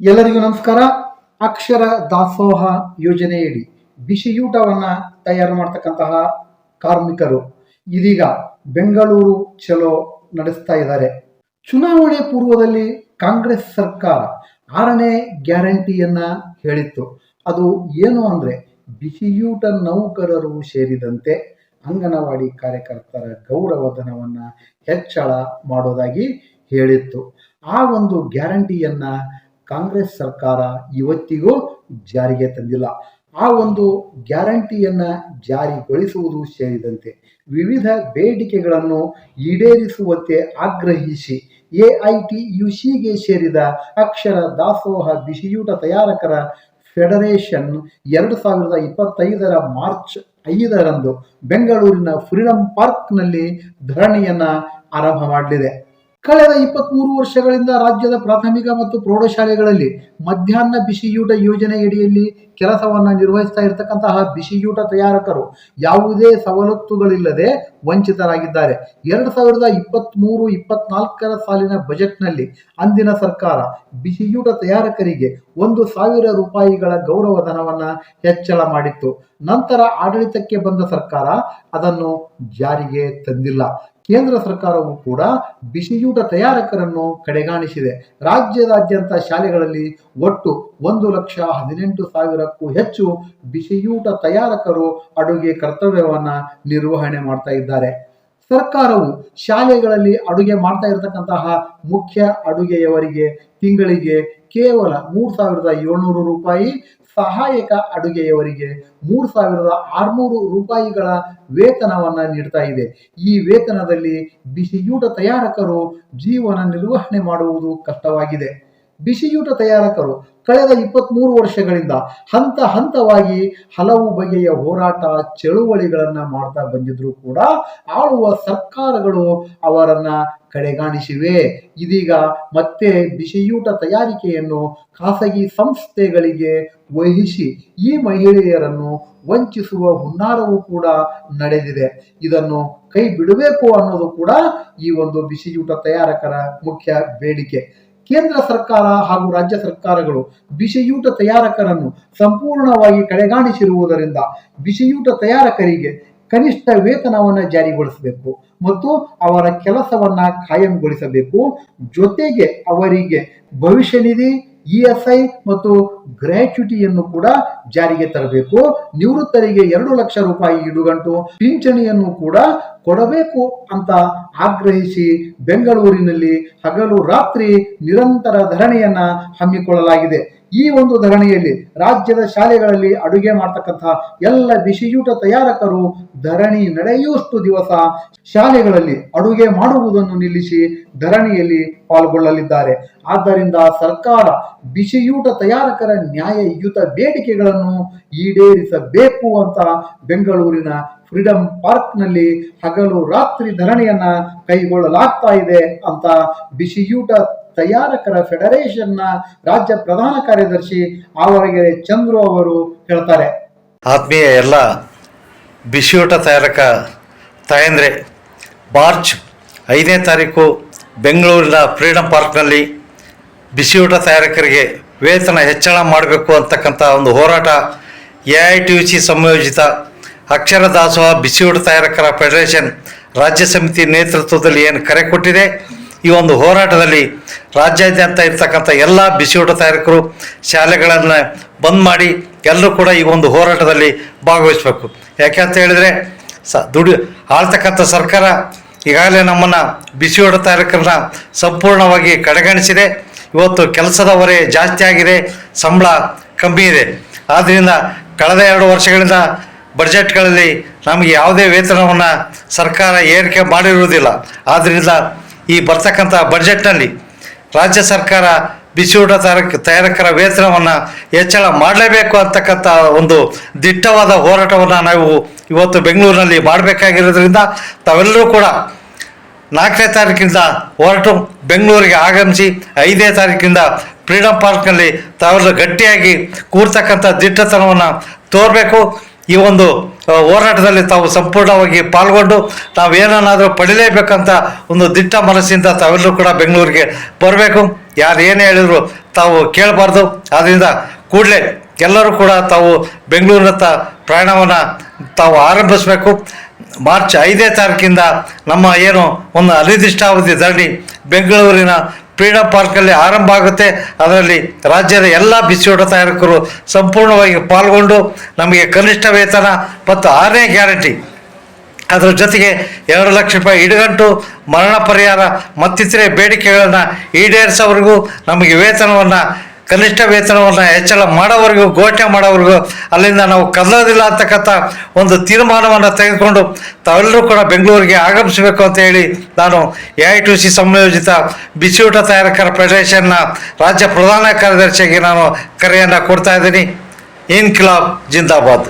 ಎಲ್ಲರಿಗೂ ನಮಸ್ಕಾರ. ಅಕ್ಷರ ದಾಸೋಹ ಯೋಜನೆಯಡಿ ಬಿಸಿಯೂಟವನ್ನ ತಯಾರು ಮಾಡ್ತಕ್ಕಂತಹ ಕಾರ್ಮಿಕರು. ಇದೀಗ ಬೆಂಗಳೂರು ಚಲೋ ನಡೆಸ್ತಾ ಇದ್ದಾರೆ. ಚುನಾವಣೆ ಪೂರ್ವದಲ್ಲಿ ಕಾಂಗ್ರೆಸ್ ಸರ್ಕಾರ ಆರನೇ ಗ್ಯಾರಂಟಿಯನ್ನ ಹೇಳಿತ್ತು. ಅದು ಏನು ಅಂದ್ರೆ ಬಿಸಿಯೂಟ ನೌಕರರು ಸೇರಿದಂತೆ ಅಂಗನವಾಡಿ ಕಾರ್ಯಕರ್ತರ ಗೌರವಧನವನ್ನ ಹೆಚ್ಚಳ ಮಾಡೋದಾಗಿ ಹೇಳಿತ್ತು. ಆ ಒಂದು ಗ್ಯಾರಂಟಿಯನ್ನ ಕಾಂಗ್ರೆಸ್ ಸರ್ಕಾರ ಇವತ್ತಿಗೂ ಜಾರಿಗೆ ತಂದಿಲ್ಲ. ಆ ಒಂದು ಗ್ಯಾರಂಟಿಯನ್ನ ಜಾರಿಗೊಳಿಸುವುದು ಸೇರಿದಂತೆ ವಿವಿಧ ಬೇಡಿಕೆಗಳನ್ನು ಈಡೇರಿಸುವಂತೆ ಆಗ್ರಹಿಸಿ ಎ ಐ ಟಿ ಯು ಸಿಗೆ ಸೇರಿದ ಅಕ್ಷರ ದಾಸೋಹ ಬಿಸಿಯೂಟ ತಯಾರಕರ ಫೆಡರೇಷನ್ ಎರಡು ಸಾವಿರದ ಇಪ್ಪತ್ತೈದರ ಮಾರ್ಚ್ ಐದರಂದು ಬೆಂಗಳೂರಿನ ಫ್ರೀಡಂ ಪಾರ್ಕ್ನಲ್ಲಿ ಧರಣಿಯನ್ನು ಆರಂಭ ಮಾಡಲಿದೆ. ಕಳೆದ ಇಪ್ಪತ್ಮೂರು ವರ್ಷಗಳಿಂದ ರಾಜ್ಯದ ಪ್ರಾಥಮಿಕ ಮತ್ತು ಪ್ರೌಢಶಾಲೆಗಳಲ್ಲಿ ಮಧ್ಯಾಹ್ನ ಬಿಸಿಯೂಟ ಯೋಜನೆಯಡಿಯಲ್ಲಿ ಕೆಲಸವನ್ನ ನಿರ್ವಹಿಸ್ತಾ ಇರತಕ್ಕಂತಹ ಬಿಸಿಯೂಟ ತಯಾರಕರು ಯಾವುದೇ ಸವಲತ್ತುಗಳಿಲ್ಲದೆ ವಂಚಿತರಾಗಿದ್ದಾರೆ. ಎರಡು ಸಾವಿರದ ಇಪ್ಪತ್ತ್ಮೂರು ಇಪ್ಪತ್ನಾಲ್ಕರ ಸಾಲಿನ ಬಜೆಟ್ನಲ್ಲಿ ಅಂದಿನ ಸರ್ಕಾರ ಬಿಸಿಯೂಟ ತಯಾರಕರಿಗೆ ಒಂದು ಸಾವಿರ ರೂಪಾಯಿಗಳ ಗೌರವಧನವನ್ನ ಹೆಚ್ಚಳ ಮಾಡಿತ್ತು. ನಂತರ ಆಡಳಿತಕ್ಕೆ ಬಂದ ಸರ್ಕಾರ ಅದನ್ನು ಜಾರಿಗೆ ತಂದಿಲ್ಲ. ಕೇಂದ್ರ ಸರ್ಕಾರವು ಕೂಡ ಬಿಸಿಯೂಟ ತಯಾರಕರನ್ನು ಕಡೆಗಾಣಿಸಿದೆ. ರಾಜ್ಯದಾದ್ಯಂತ ಶಾಲೆಗಳಲ್ಲಿ ಒಟ್ಟು ಒಂದು ಲಕ್ಷ ಹದಿನೆಂಟು ಸಾವಿರಕ್ಕೂ ಹೆಚ್ಚು ಬಿಸಿಯೂಟ ತಯಾರಕರು ಅಡುಗೆ ಕರ್ತವ್ಯವನ್ನ ನಿರ್ವಹಣೆ ಮಾಡ್ತಾ ಇದ್ದಾರೆ. ಸರ್ಕಾರವು ಶಾಲೆಗಳಲ್ಲಿ ಅಡುಗೆ ಮಾಡ್ತಾ ಇರತಕ್ಕಂತಹ ಮುಖ್ಯ ಅಡುಗೆಯವರಿಗೆ ತಿಂಗಳಿಗೆ ಕೇವಲ ಮೂರು ಸಾವಿರದ ಏಳ್ನೂರು ರೂಪಾಯಿ ಸಹಾಯಕ ಅಡುಗೆಯವರಿಗೆ ಮೂರು ಸಾವಿರದ ಆರುನೂರು ರೂಪಾಯಿಗಳ ವೇತನವನ್ನು ನೀಡ್ತಾ ಇದೆ. ಈ ವೇತನದಲ್ಲಿ ಬಿಸಿಯೂಟ ತಯಾರಕರು ಜೀವನ ನಿರ್ವಹಣೆ ಮಾಡುವುದು ಕಷ್ಟವಾಗಿದೆ. ಬಿಸಿಯೂಟ ತಯಾರಕರು ಕಳೆದ ಇಪ್ಪತ್ಮೂರು ವರ್ಷಗಳಿಂದ ಹಂತ ಹಂತವಾಗಿ ಹಲವು ಬಗೆಯ ಹೋರಾಟ ಚಳುವಳಿಗಳನ್ನು ಮಾಡ್ತಾ ಬಂದಿದ್ರು ಕೂಡ ಆಳುವ ಸರ್ಕಾರಗಳು ಅವರನ್ನ ಕಡೆಗಾಣಿಸಿವೆ. ಇದೀಗ ಮತ್ತೆ ಬಿಸಿಯೂಟ ತಯಾರಿಕೆಯನ್ನು ಖಾಸಗಿ ಸಂಸ್ಥೆಗಳಿಗೆ ವಹಿಸಿ ಈ ಮಹಿಳೆಯರನ್ನು ವಂಚಿಸುವ ಹುನ್ನಾರವೂ ಕೂಡ ನಡೆದಿದೆ. ಇದನ್ನು ಕೈ ಬಿಡಬೇಕು ಅನ್ನೋದು ಕೂಡ ಈ ಒಂದು ಬಿಸಿಯೂಟ ತಯಾರಕರ ಮುಖ್ಯ ಬೇಡಿಕೆ. ಕೇಂದ್ರ ಸರ್ಕಾರ ಹಾಗೂ ರಾಜ್ಯ ಸರ್ಕಾರಗಳು ಬಿಸಿಯೂಟ ತಯಾರಕರನ್ನು ಸಂಪೂರ್ಣವಾಗಿ ಕಡೆಗಾಣಿಸಿರುವುದರಿಂದ ಬಿಸಿಯೂಟ ತಯಾರಕರಿಗೆ ಕನಿಷ್ಠ ವೇತನವನ್ನು ಜಾರಿಗೊಳಿಸಬೇಕು ಮತ್ತು ಅವರ ಕೆಲಸವನ್ನು ಖಾಯಂಗೊಳಿಸಬೇಕು. ಜೊತೆಗೆ ಅವರಿಗೆ ಭವಿಷ್ಯ ನಿಧಿ ಇ ಎಸ್ ಐ ಮತ್ತು ಗ್ರ್ಯಾಚ್ಯುಟಿಯನ್ನು ಕೂಡ ಜಾರಿಗೆ ತರಬೇಕು. ನಿವೃತ್ತರಿಗೆ ಎರಡು ಲಕ್ಷ ರೂಪಾಯಿ ಇಡುಗಂಟು. ಪಿಂಚಣಿಯನ್ನು ಕೂಡ ಕೊಡಬೇಕು ಅಂತ ಆಗ್ರಹಿಸಿ ಬೆಂಗಳೂರಿನಲ್ಲಿ ಹಗಲು ರಾತ್ರಿ ನಿರಂತರ ಧರಣಿಯನ್ನ ಹಮ್ಮಿಕೊಳ್ಳಲಾಗಿದೆ. ಈ ಒಂದು ಧರಣಿಯಲ್ಲಿ ರಾಜ್ಯದ ಶಾಲೆಗಳಲ್ಲಿ ಅಡುಗೆ ಮಾಡ್ತಕ್ಕಂತಹ ಎಲ್ಲ ಬಿಸಿಯೂಟ ತಯಾರಕರು ಧರಣಿ ನಡೆಯುವಷ್ಟು ದಿವಸ ಶಾಲೆಗಳಲ್ಲಿ ಅಡುಗೆ ಮಾಡುವುದನ್ನು ನಿಲ್ಲಿಸಿ ಧರಣಿಯಲ್ಲಿ ಪಾಲ್ಗೊಳ್ಳಲಿದ್ದಾರೆ. ಆದ್ದರಿಂದ ಸರ್ಕಾರ ಬಿಸಿಯೂಟ ತಯಾರಕರ ನ್ಯಾಯಯುತ ಬೇಡಿಕೆಗಳನ್ನು ಈಡೇರಿಸಬೇಕು ಅಂತ ಬೆಂಗಳೂರಿನ ಫ್ರೀಡಂ ಪಾರ್ಕ್ನಲ್ಲಿ ಹಗಲು ರಾತ್ರಿ ಧರಣಿಯನ್ನ ಕೈಗೊಳ್ಳಲಾಗ್ತಾ ಇದೆ ಅಂತ ಬಿಸಿಯೂಟ ತಯಾರಕರ ಫೆಡರೇಷನ್ನ ರಾಜ್ಯ ಪ್ರಧಾನ ಕಾರ್ಯದರ್ಶಿ ಆವರಗೆರೆ ಚಂದ್ರು ಅವರು ಹೇಳ್ತಾರೆ. ಆತ್ಮೀಯ ಎಲ್ಲ ಬಿಸಿಯೂಟ ತಯಾರಕ ತಾಯಂದ್ರೆ, ಮಾರ್ಚ್ ಐದನೇ ತಾರೀಕು ಬೆಂಗಳೂರಿನ ಫ್ರೀಡಂ ಪಾರ್ಕ್ನಲ್ಲಿ ಬಿಸಿಯೂಟ ತಯಾರಕರಿಗೆ ವೇತನ ಹೆಚ್ಚಳ ಮಾಡಬೇಕು ಅಂತಕ್ಕಂಥ ಒಂದು ಹೋರಾಟ A I T U C ಸಂಯೋಜಿತ ಅಕ್ಷರ ದಾಸೋಹ ಬಿಸಿಯೂಟ ತಯಾರಕರ ಫೆಡರೇಷನ್ ರಾಜ್ಯ ಸಮಿತಿ ನೇತೃತ್ವದಲ್ಲಿ ಏನು ಕರೆ ಕೊಟ್ಟಿದೆ. ಈ ಒಂದು ಹೋರಾಟದಲ್ಲಿ ರಾಜ್ಯಾದ್ಯಂತ ಇರ್ತಕ್ಕಂಥ ಎಲ್ಲ ಬಿಸಿಯೂಟ ತಯಾರಕರು ಶಾಲೆಗಳನ್ನು ಬಂದ್ ಮಾಡಿ ಎಲ್ಲರೂ ಕೂಡ ಈ ಒಂದು ಹೋರಾಟದಲ್ಲಿ ಭಾಗವಹಿಸಬೇಕು. ಯಾಕೆ ಅಂತ ಹೇಳಿದರೆ ಸ ದುಡಿ ಆಳ್ತಕ್ಕಂಥ ಸರ್ಕಾರ ಈಗಾಗಲೇ ನಮ್ಮನ್ನು ಬಿಸಿಯೂಟ ತಯಾರಕರನ್ನ ಸಂಪೂರ್ಣವಾಗಿ ಕಡೆಗಣಿಸಿದೆ. ಇವತ್ತು ಕೆಲಸದ ಹೊರೆ ಜಾಸ್ತಿ ಆಗಿದೆ, ಸಂಬಳ ಕಮ್ಮಿ ಇದೆ. ಆದ್ದರಿಂದ ಕಳೆದ ಎರಡು ವರ್ಷಗಳಿಂದ ಬಡ್ಜೆಟ್ಗಳಲ್ಲಿ ನಮಗೆ ಯಾವುದೇ ವೇತನವನ್ನು ಸರ್ಕಾರ ಏರಿಕೆ ಮಾಡಿರುವುದಿಲ್ಲ. ಆದ್ದರಿಂದ ಈ ಬರ್ತಕ್ಕಂಥ ಬಜೆಟ್ನಲ್ಲಿ ರಾಜ್ಯ ಸರ್ಕಾರ ಬಿಸಿಯೂಟ ತಯಾರಕ, ತಯಾರಕರ ವೇತನವನ್ನು ಹೆಚ್ಚಳ ಮಾಡಲೇಬೇಕು ಅಂತಕ್ಕಂಥ ಒಂದು ದಿಟ್ಟವಾದ ಹೋರಾಟವನ್ನು ನಾವು ಇವತ್ತು ಬೆಂಗಳೂರಿನಲ್ಲಿ ಮಾಡಬೇಕಾಗಿರೋದ್ರಿಂದ ತಾವೆಲ್ಲರೂ ಕೂಡ ನಾಲ್ಕನೇ ತಾರೀಕಿಂದ ಹೊರಟು ಬೆಂಗಳೂರಿಗೆ ಆಗಮಿಸಿ ಐದನೇ ತಾರೀಕಿಂದ ಫ್ರೀಡಂ ಪಾರ್ಕ್ನಲ್ಲಿ ತಾವೆಲ್ಲರೂ ಗಟ್ಟಿಯಾಗಿ ಕೂರ್ತಕ್ಕಂಥ ದಿಟ್ಟತನವನ್ನು ತೋರಬೇಕು. ಈ ಒಂದು ಹೋರಾಟದಲ್ಲಿ ತಾವು ಸಂಪೂರ್ಣವಾಗಿ ಪಾಲ್ಗೊಂಡು ನಾವು ಏನನ್ನಾದರೂ ಪಡಿಲೇಬೇಕಂತ ಒಂದು ದಿಟ್ಟ ಮನಸ್ಸಿಂದ ತಾವೆಲ್ಲರೂ ಕೂಡ ಬೆಂಗಳೂರಿಗೆ ಬರಬೇಕು. ಯಾರು ಏನು ಹೇಳಿದ್ರು ತಾವು ಕೇಳಬಾರ್ದು. ಆದ್ದರಿಂದ ಕೂಡಲೇ ಎಲ್ಲರೂ ಕೂಡ ತಾವು ಬೆಂಗಳೂರಿನತ್ತ ಪ್ರಯಾಣವನ್ನು ತಾವು ಆರಂಭಿಸಬೇಕು. ಮಾರ್ಚ್ ಐದನೇ ತಾರೀಕಿಂದ ನಮ್ಮ ಏನು ಒಂದು ಅನಿರ್ದಿಷ್ಟಾವಧಿ ಧರಣಿ ಬೆಂಗಳೂರಿನ ಫ್ರೀಡಮ್ ಪಾರ್ಕಲ್ಲಿ ಆರಂಭ ಆಗುತ್ತೆ. ಅದರಲ್ಲಿ ರಾಜ್ಯದ ಎಲ್ಲ ಬಿಸಿಯೂಟ ತಯಾರಕರು ಸಂಪೂರ್ಣವಾಗಿ ಪಾಲ್ಗೊಂಡು ನಮಗೆ ಕನಿಷ್ಠ ವೇತನ ಮತ್ತು ಆರನೇ ಗ್ಯಾರಂಟಿ. ಅದರ ಜೊತೆಗೆ ಎರಡು ಲಕ್ಷ ರೂಪಾಯಿ ಇಡಗಂಟು, ಮರಣ ಪರಿಹಾರ ಮತ್ತಿತರೆ ಬೇಡಿಕೆಗಳನ್ನು ಈಡೇರಿಸೋವರೆಗೂ ನಮಗೆ ವೇತನವನ್ನು ಕನಿಷ್ಠ ವೇತನವನ್ನು ಹೆಚ್ಚಳ ಮಾಡೋವರೆಗೂ, ಘೋಷಣೆ ಮಾಡೋವರೆಗೂ ಅಲ್ಲಿಂದ ನಾವು ಕದಲೋದಿಲ್ಲ ಅಂತಕ್ಕಂಥ ಒಂದು ತೀರ್ಮಾನವನ್ನು ತೆಗೆದುಕೊಂಡು ತಾವೆಲ್ಲರೂ ಕೂಡ ಬೆಂಗಳೂರಿಗೆ ಆಗಮಿಸಬೇಕು ಅಂತ ಹೇಳಿ ನಾನು ಎ ಐ ಟು ಸಿ ಸಂಯೋಜಿತ ಬಿಸಿಯೂಟ ತಯಾರಕರ ಫೆಡರೇಷನ್ನ ರಾಜ್ಯ ಪ್ರಧಾನ ಕಾರ್ಯದರ್ಶಿಯಾಗಿ ನಾನು ಕರೆಯನ್ನು ಕೊಡ್ತಾ ಇದ್ದೀನಿ. ಇನ್ಕಿಲಾಬ್ ಜಿಂದಾಬಾದ್.